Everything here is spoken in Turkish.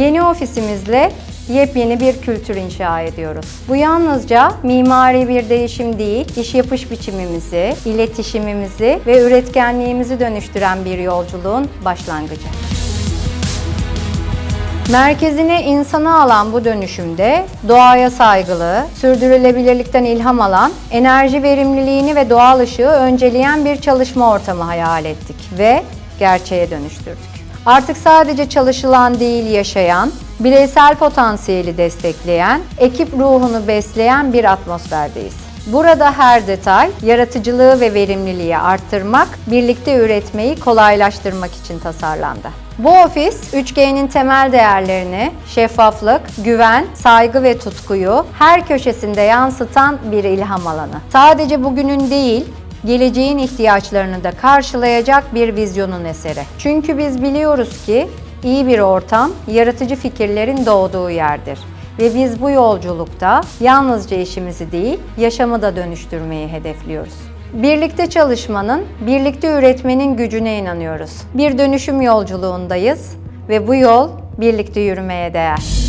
ofisimizle yepyeni bir kültür inşa ediyoruz. Bu yalnızca mimari bir değişim değil, iş yapış biçimimizi, iletişimimizi ve üretkenliğimizi dönüştüren bir yolculuğun başlangıcı. Merkezine insanı alan bu dönüşümde doğaya saygılı, sürdürülebilirlikten ilham alan, enerji verimliliğini ve doğal ışığı önceleyen bir çalışma ortamı hayal ettik ve gerçeğe dönüştürdük. Artık sadece çalışılan değil yaşayan, bireysel potansiyeli destekleyen, ekip ruhunu besleyen bir atmosferdeyiz. Burada her detay yaratıcılığı ve verimliliği arttırmak, birlikte üretmeyi kolaylaştırmak için tasarlandı. Bu ofis 3G'nin temel değerlerini şeffaflık, güven, saygı ve tutkuyu her köşesinde yansıtan bir ilham alanı. Sadece bugünün değil, geleceğin ihtiyaçlarını da karşılayacak bir vizyonun eseri. Çünkü biz biliyoruz ki iyi bir ortam yaratıcı fikirlerin doğduğu yerdir. Ve biz bu yolculukta yalnızca işimizi değil, yaşamı da dönüştürmeyi hedefliyoruz. Birlikte çalışmanın, birlikte üretmenin gücüne inanıyoruz. Bir dönüşüm yolculuğundayız ve bu yol birlikte yürümeye değer.